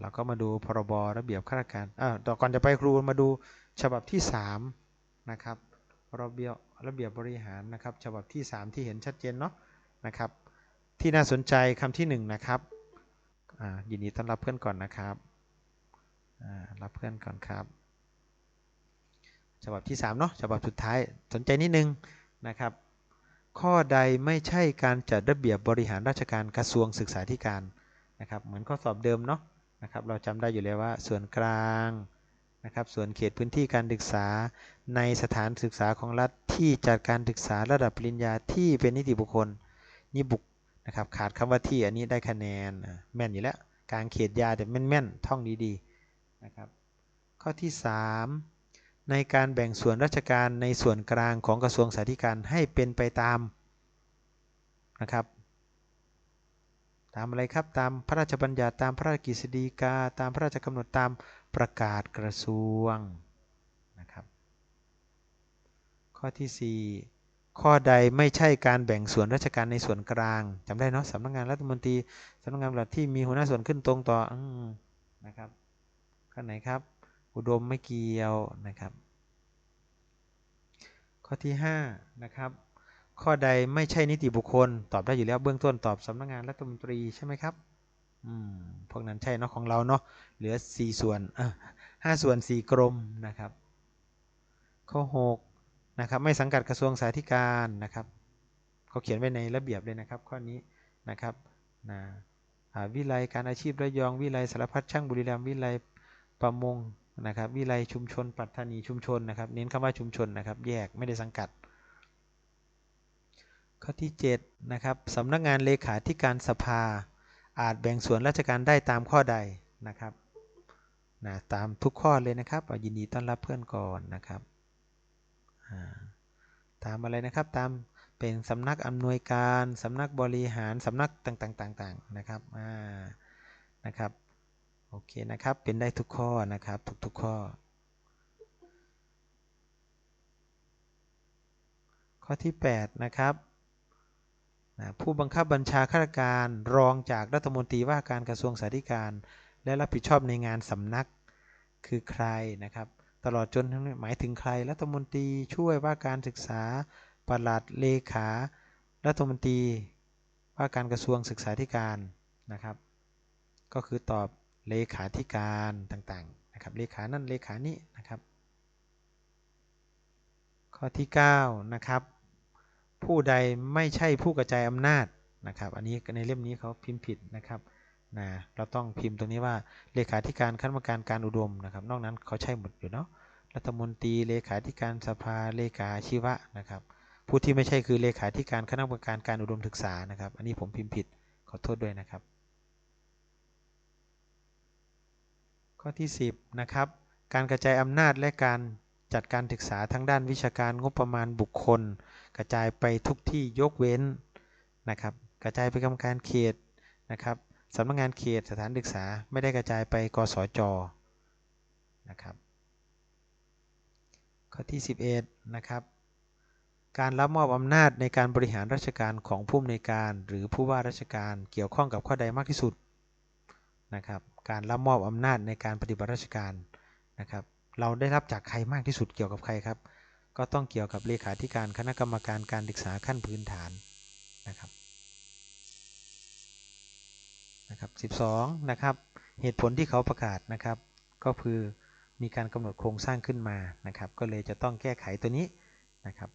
เราก็มาดูพรบระเบียบข้าราชการอ่าต่อก่อนจะไปครูมาดูฉบับที่3นะครับระเบียบระเบียบบริหารนะครับฉบับที่ 3 ที่เห็นชัดเจนเนาะนะครับ ที่น่าสนใจคำที่ 1 นะครับอ่ายินดีต้อนรับเพื่อนก่อนนะครับอ่ารับเพื่อนก่อนครับ ฉบับที่3เนาะฉบับสุดท้ายสนใจนิดนึงนะครับ ข้อใดไม่ใช่การจัดระเบียบบริหารราชการกระทรวงศึกษาธิการนะครับ เหมือนข้อสอบเดิมเนาะ นะครับเราจำได้อยู่แล้วว่าส่วนกลางนะครับส่วนเขตพื้นที่การศึกษาในสถานศึกษาของรัฐที่จัดการศึกษาระดับปริญญาที่เป็นนิติบุคคลนี่บุคนะครับขาดคำว่าที่อันนี้ได้คะแนนแม่นอยู่แล้วกลางเขตยาแต่แม่นๆท่องดีๆนะครับข้อที่ 3 ในการแบ่งส่วนราชการในส่วนกลางของกระทรวงสาธารณการให้เป็นไปตามนะครับ ตามอะไรครับตามพระราชบัญญัติตามพระราชกฤษฎีกา ตามพระราชกำหนดตามประกาศกระทรวงนะครับข้อที่ 4 ข้อใดไม่ใช่การแบ่งส่วนราชการในส่วนกลางจำได้เนาะสำนักงานรัฐมนตรีสำนักงานหลักที่มีหัวหน้าส่วนขึ้นตรงต่ออนะครับข้อไหนครับ อุดมไม่เกี่ยวนะครับ ข้อที่ 5 นะครับ ข้อใดไม่ใช่นิติบุคคล ตอบได้อยู่แล้วเบื้องต้นตอบสำนักงานรัฐมนตรีใช่ไหมครับอืมพวกนั้นใช่เนาะของเราเนาะเหลือ 4 ส่วนอะห้าส่วน 4 กรมนะครับ ข้อ6นะครับไม่สังกัดกระทรวงสาธารณการนะครับเขาเขียนไว้ในระเบียบเลยนะครับ ข้อนี้นะครับนะวิไลการอาชีพระยอง วิไลสารพัดช่างบุรีรัมย์วิไลประมงนะครับวิไลชุมชน ปัตตานีชุมชนนะครับ เน้นคำว่าชุมชนนะครับ แยกไม่ได้สังกัด ข้อที่7นะครับสำนักงานเลขาธิการสภา อาจแบ่งส่วนราชการได้ตามข้อใดนะครับนะตามทุกข้อเลยนะครับยินดีต้อนรับเพื่อนก่อนนะครับตามอะไรนะครับตามเป็นสำนักอำนวยการสำนักบริหารสำนักต่างๆๆนะครับนะครับโอเคนะครับเป็นได้ทุกข้อนะครับทุกๆข้อ ข้อที่ 8 นะครับ นะผู้บังคับบัญชาข้าราชการรองจากรัฐมนตรีว่าการกระทรวงสาธารณการ และรับผิดชอบในงานสำนักคือใครนะครับ ตลอดจนหมายถึงใครรัฐมนตรีช่วยว่าการศึกษาปลัดเลขา รัฐมนตรีว่าการกระทรวงศึกษาธิการนะครับ ก็คือตอบเลขาธิการต่างๆนะครับเลขานั่นเลขานี้นะครับ ข้อที่ 9 นะครับ ผู้ใดไม่ใช่ผู้กระจายอำนาจนะครับ อันนี้ในเล่มนี้เขาพิมพ์ผิดนะครับนะเราต้องพิมพ์ตรงนี้ว่าเลขาธิการคณะกรรมการการอุดมนะครับ นอกนั้นเขาใช่หมดอยู่เนาะรัฐมนตรีเลขาธิการสภาเลขาชีวะนะครับ ผู้ที่ไม่ใช่คือเลขาธิการคณะกรรมการการอุดมศึกษานะครับ อันนี้ผมพิมพ์ผิดขอโทษด้วยนะครับ ข้อที่ 10นะครับการกระจายอำนาจและการ จัดการศึกษาทั้งด้านวิชาการงบประมาณบุคคล กระจายไปทุกที่ยกเว้นนะครับกระจายไปกรรมการเขตนะครับสำนักงานเขตสถานศึกษาไม่ได้กระจายไปกสจนะครับข้อที่ 11นะครับการรับมอบอำนาจในการบริหารราชการของผู้อำนวยการ หรือผู้ว่าราชการเกี่ยวข้องกับข้อใดมากที่สุดนะครับการรับมอบอำนาจในการปฏิบัติราชการนะครับ เราได้รับจากใครมากที่สุดเกี่ยวกับใครครับ ก็ต้องเกี่ยวกับเลขาธิการคณะกรรมการการศึกษาขั้นพื้นฐานนะครับนะครับ12นะครับเหตุผลที่เขาประกาศนะครับ ก็คือมีการกำหนดโครงสร้างขึ้นมานะครับ ก็เลยจะต้องแก้ไขตัวนี้นะครับ